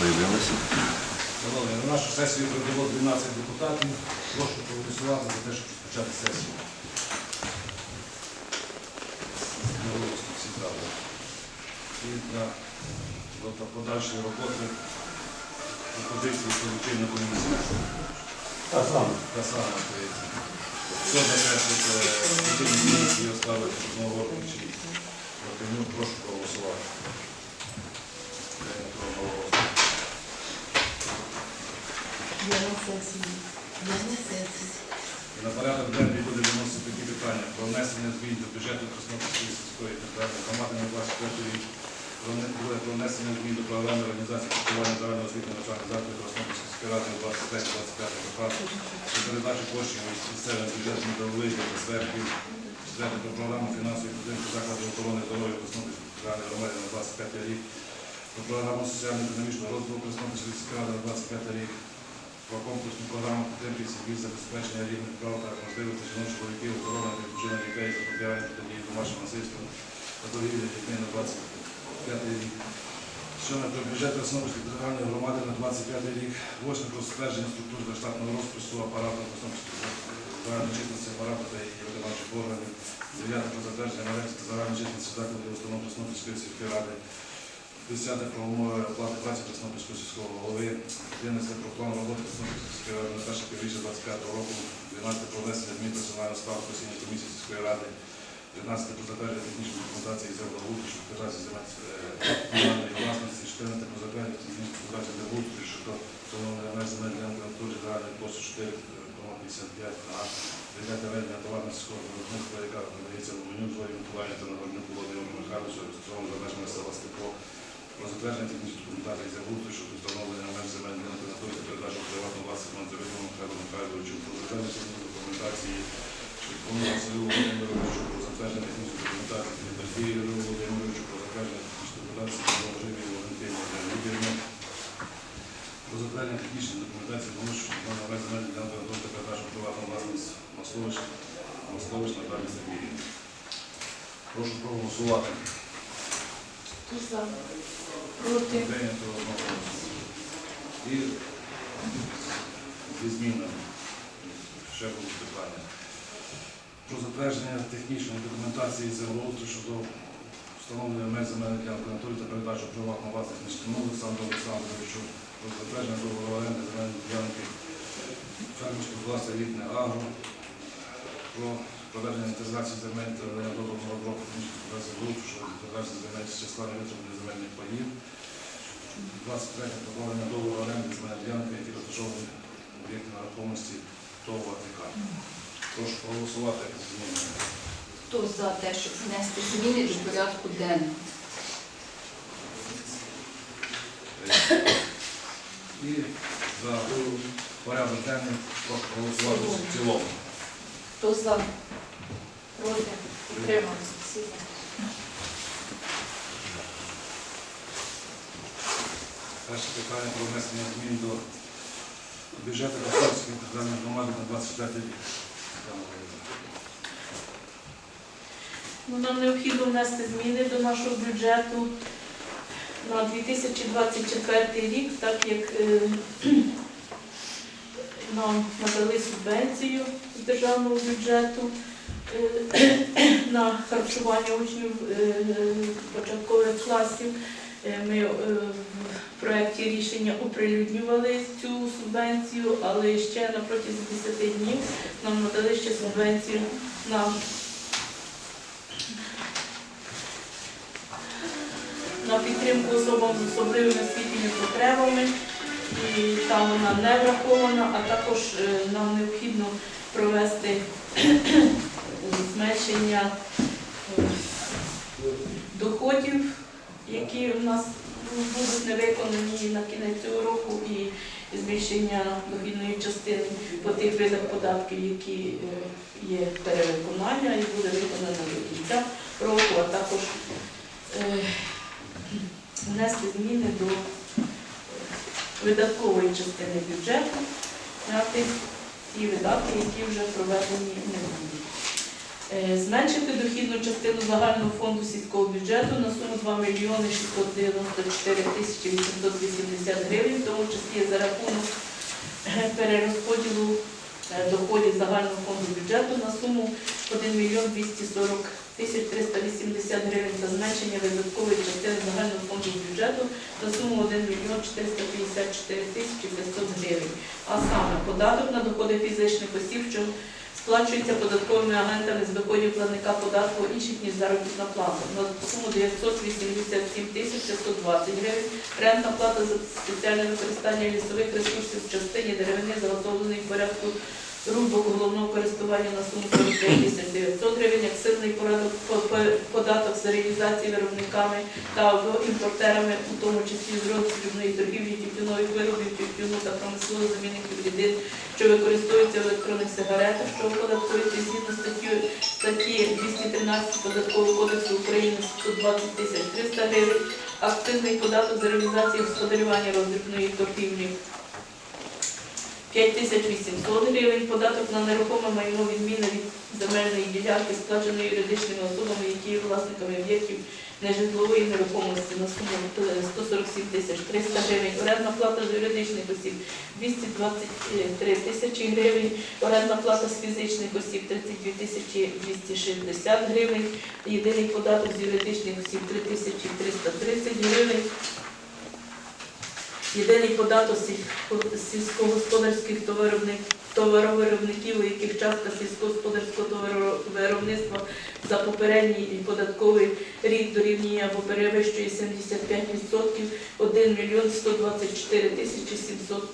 появилися. Шановні, на нашу сесію прибуло 12 депутатів. Прошу проголосувати за те, щоб розпочати сесію. Всі. І для подальшої роботи пропозиції по лічильну комісію. Та саме. Та сама здається. Хто за те, щоб е, лічильну оставити одного року чи проти нього, прошу проголосувати. Прийнято одноголосно. На порядок денний буде виносити такі питання про внесення змін до бюджету Краснопільської сільської територіальної громади на 24 рік, буде про внесення змін до програми організації фестивалю загального освітнього навчальних закладів Краснопільської сільської ради на 23-25 роках, про передачу коштів із місцевих бюджетних до виїздів та четверте про програму фінансової підтримки закладів охорони здоров'я Краснопільської територіальної громади на 25 рік, про програму соціально-економічного розвитку Краснопільської сільської ради на 25 рік, про комплексну програму підтримки сім'ї забезпечення рівних прав та можливостей жінок, чоловіків, охорони та відчуження дітей, запобігання протидії домашнього насильства та торгівлі дітьми на 25 рік. Сьоме про бюджет Краснопільської територіальної громади на 25 рік. Восьме про затвердження структур та штатного розпису апарату загальної численності апарату та її виконавчих органів. Дев'яте про затвердження мережі загальної численності закладів установ Краснопільської сільської ради. Десяте про оплати праці Краснопільського сільського голови. 11 про план роботи Краснопільської ради на перше півріччя 25 року. 12 про внесення змін персонального складу постійної комісії сільської ради. 13 про затвердження технічної документації землеустрою щодо федерації земель е, комунальної власності. 14 про затвердження технічної документації землеустрою щодо встановлення меж земель для натурі загальної площі 4,55 га. Прийняття ведення товарно-сільського виробництва, яка надається в меню Зорі Миколаївні та Нагорнюку Володимиру Михайловичу, за межами села Стекло, про затвердження технічної документації землеустрою щодо встановлення меж земель для натурі та передачу в приватну власність Монтевину Михайлу Михайловичу, про затвердження документації Шевкуну Василю Володимировичу, про затвердження технічної документації Філіппертії Юрію Володимировичу, про затвердження технічної документації Воложиві Валентині Юрівні, про затвердження технічної документації тому що встановлення меж земель для натурі та передачу в приватну власність Маслович, Маслович Наталі Сергіївні. Прошу проголосувати. За? Проти? Прийнято одноголосно. І зі змінами. Ще будуть питання. Про затвердження технічної документації землеустрою щодо встановлення меж на території та передачу в приватну власність Міщину Олександру Олександровичу, про затвердження договору оренди земельної ділянки фермерського власне рідне агро, про проведення інтеграції земель та надання на обробку технічної землеустрою щодо земель з числа невитриманих земельних паїв. 23 продовження договору оренди земельної ділянки, які розташовані об'єкти нерухомості ТОВ АТК. Прошу проголосувати з змінами. Хто за те, щоб внести зміни до порядку денного? І за порядок денний прошу проголосувати в цілому. Хто за? Проти? Утримався? Всі за. Перше питання про внесення змін до бюджету Косовської державної громади на 25 рік. Ну, Нам необхідно внести зміни до нашого бюджету на 2024 рік, так як е, нам надали субвенцію з державного бюджету на харчування учнів е, початкових класів. Е, Ми е, в проєкті рішення оприлюднювали цю субвенцію, але ще на протязі 10 днів нам надали ще субвенцію на на підтримку особам з особливими освітніми потребами, і там вона не врахована, а також е, нам необхідно провести зменшення е, доходів, які в нас будуть не виконані на кінець цього року, і збільшення дохідної частини по тих видах податків, які е, є перевиконання і буде виконано до кінця року, а також е, внести зміни до видаткової частини бюджету на тих ті видатки, які вже проведені не будуть. Е, Зменшити дохідну частину загального фонду сільського бюджету на суму 2 мільйони 694 тисячі 880 гривень, в тому числі за рахунок е, перерозподілу е, доходів загального фонду бюджету на суму 1 мільйон 240 тисяч 380 гривень та зменшення видаткової частини загального фонду бюджету на суму 1 мільйон 454 тисячі 500 гривень. А саме податок на доходи фізичних осіб, що сплачується податковими агентами з доходів платника податку інших ніж заробітна плата. На суму 987 тисяч 120 гривень, рентна плата за спеціальне використання лісових ресурсів в частині деревини, заготовленої в порядку рубок головного користування на суму 45 тисяч 900 гривень, акцизний податок за реалізації виробниками та імпортерами, у тому числі з роздрібної торгівлі тютюнових виробів, тютюну та промислових замінників рідин, що використовуються в електронних сигаретах, що оподаткуються згідно статтю статті 213 Податкового кодексу України 120 тисяч 300 гривень, акцизний податок за реалізацію господарювання роздрібної торгівлі 5800 гривень, податок на нерухоме майно відміна від земельної ділянки, сплаченої юридичними особами, які є власниками об'єктів нежитлової нерухомості на суму е, 147 тисяч 300 гривень, орендна плата з юридичних осіб 223 тисячі гривень, орендна плата з фізичних осіб 32 тисячі 260 гривень, єдиний податок з юридичних осіб 3 тисячі 330 гривень, Єдиний податок сільсько- сільськогосподарських товаровник- товаровиробників, у яких частка сільськогосподарського товаровиробництва за попередній податковий рік дорівнює або перевищує 75%, 1 мільйон 124 тисячі 700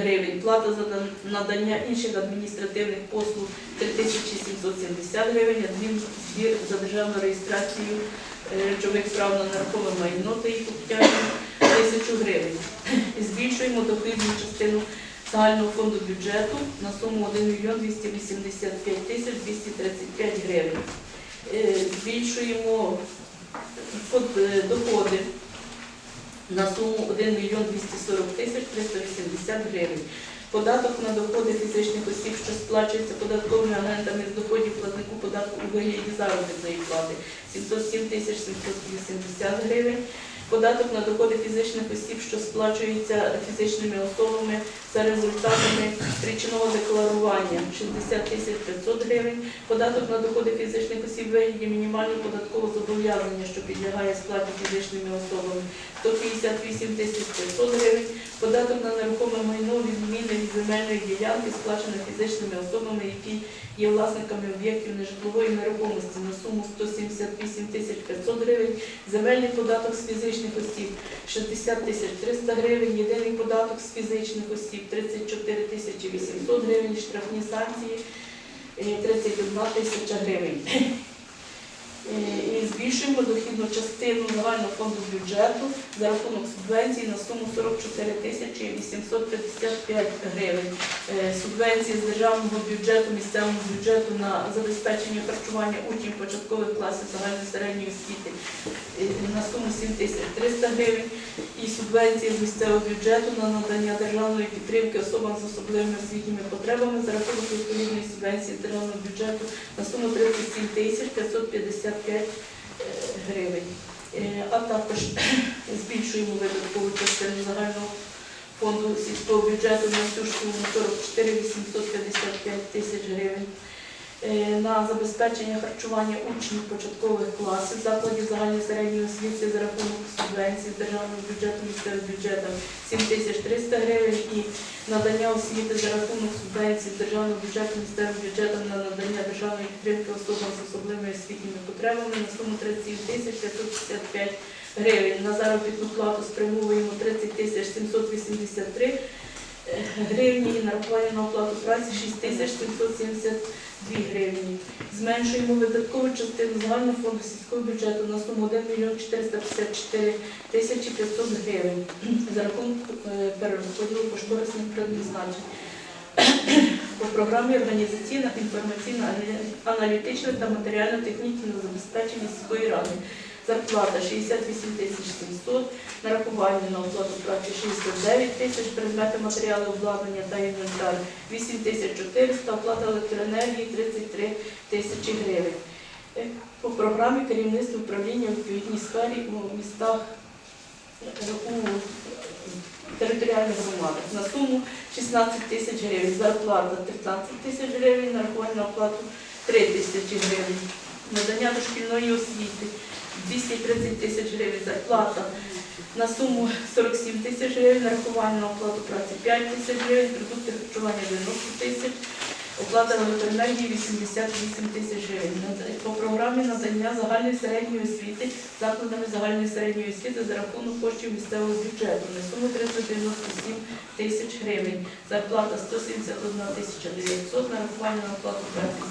гривень. Плата за надання інших адміністративних послуг 3770 гривень, адмінзбір за державну реєстрацію е, речових прав на нерухоме майно та їх обтяжень тисячу гривень. Збільшуємо дохідну частину загального фонду бюджету на суму 1 мільйон 285 тисяч 235 гривень. Е, Збільшуємо е, доходи на суму 1 мільйон 240 тисяч 380 гривень. Податок на доходи фізичних осіб, що сплачується податковими агентами з доходів платнику податку у вигляді заробітної плати 707 тисяч 780 гривень. Податок на доходи фізичних осіб, що сплачується фізичними особами за результатами річного декларування 60 тисяч 500 гривень. Податок на доходи фізичних осіб вигляді мінімального податкового зобов'язання, що підлягає сплаті фізичними особами 158 тисяч 500 гривень. Податок на нерухоме майно відміни від земельної ділянки, сплаченої фізичними особами, які є власниками об'єктів нежитлової нерухомості на суму 178 тисяч 500 гривень. Земельний податок з фізичних осіб 60 тисяч 300 гривень, єдиний податок з фізичних осіб 34 тисячі 800 гривень, штрафні санкції е, 31 тисяча гривень. Е, і збільшуємо дохідну частину загального фонду бюджету за рахунок субвенції на суму 44 тисячі 855 гривень. Е, субвенції з державного бюджету, місцевого бюджету на забезпечення харчування учнів початкових класів загальної середньої освіти е, на суму 7 тисяч 300 гривень і субвенції з місцевого бюджету на надання державної підтримки особам з особливими освітніми потребами за рахунок відповідної субвенції з державного бюджету на суму 37 тисяч 550 55 е, гривень. Е, а також збільшуємо видаткову частину загального фонду сільського бюджету на цю суму 44 855 тисяч гривень. Е, На забезпечення харчування учнів початкових класів закладів загальної середньої освіти за рахунок субвенцій з державного бюджету місцевих бюджетів 7 тисяч 300 гривень і надання освіти за рахунок субвенцій з державного бюджету місцевим бюджетом на надання державної підтримки особам з особливими освітніми потребами на суму 37 тисяч 555 гривень. На заробітну плату спрямовуємо 30 тисяч 783 е, гривні і нарахування на оплату праці 6 тисяч 772 гривні. Зменшуємо видаткову частину загального фонду сільського бюджету на суму 1 мільйон 454 тисячі 500 гривень за рахунок е, перерозподілу кошторисних призначень. По програмі організаційна, інформаційна, аналітична та матеріально-технічне забезпечення сільської ради. Зарплата 68 тисяч 700, нарахування на оплату праці 69 тисяч, предмети матеріали обладнання та інвентар 8 тисяч 400, оплата електроенергії 33 тисячі гривень. е, по програмі керівництва управління у відповідній сфері у містах е, у територіальних громадах. На суму 16 тисяч гривень, зарплата 15 тисяч гривень, нарахування оплату 3 тисячі гривень, надання дошкільної освіти 230 тисяч гривень, зарплата на суму 47 тисяч гривень, нарахування на оплату праці 5 тисяч гривень, продукти харчування 90 тисяч, оплата електроенергії 88 тисяч гривень. По програмі надання загальної середньої освіти закладами загальної середньої освіти за рахунок коштів місцевого бюджету на суму 397 тисяч гривень. Зарплата 171 тисяча 900, нарахування на оплату праці